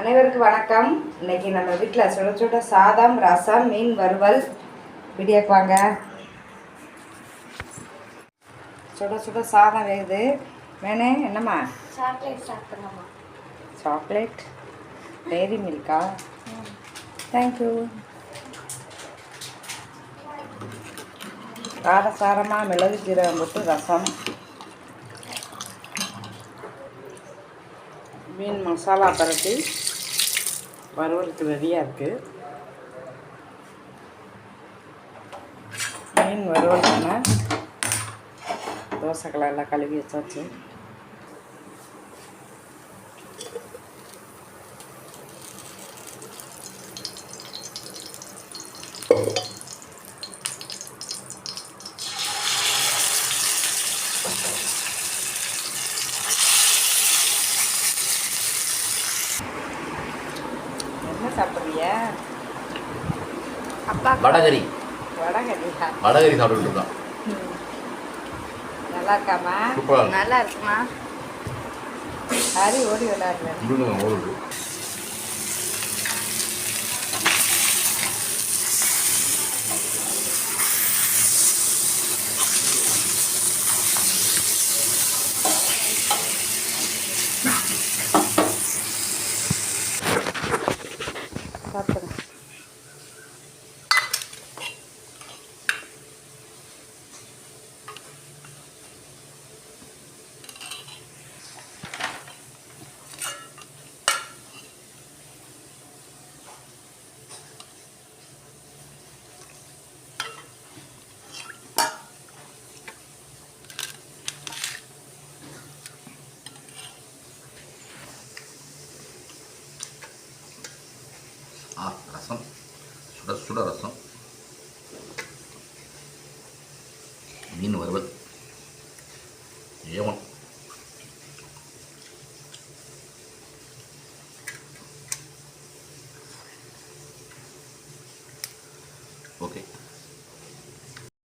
அனைவருக்கும் வணக்கம். இன்னைக்கு நம்ம வீட்டில் சுட சுட சாதம் ரசம் மீன் வறுவல் வீடியோக்கு வாங்க. சுட சுட சாதம் வேகுது. வேணே என்னம்மா? சாக்லேட் சாப்பிடலாமா சாக்லேட்? டெய்ரி மில்கா தேங்க்யூ காரசாரமாக மிளகு ஜீரகம் போட்டு ரசம். மீன் மசாலா பரட்டி. வறுவலுக்கு ரெடியாக இருக்குது மீன் வறுவல் பண்ண. எல்லாம் கழுவி வச்சாச்சு. என்ன சாப்பிட்றிய அப்பா வடகரி. வடகரியா? வடகரி இருக்கோம் நல்லா இருக்காமா நல்லா இருக்குமா? ஹரி ஓடி விளையாடுறேன் ஆ ரசம். சுட சுட ரசம். மீன் வறுவல். ஏவன் ஓகே.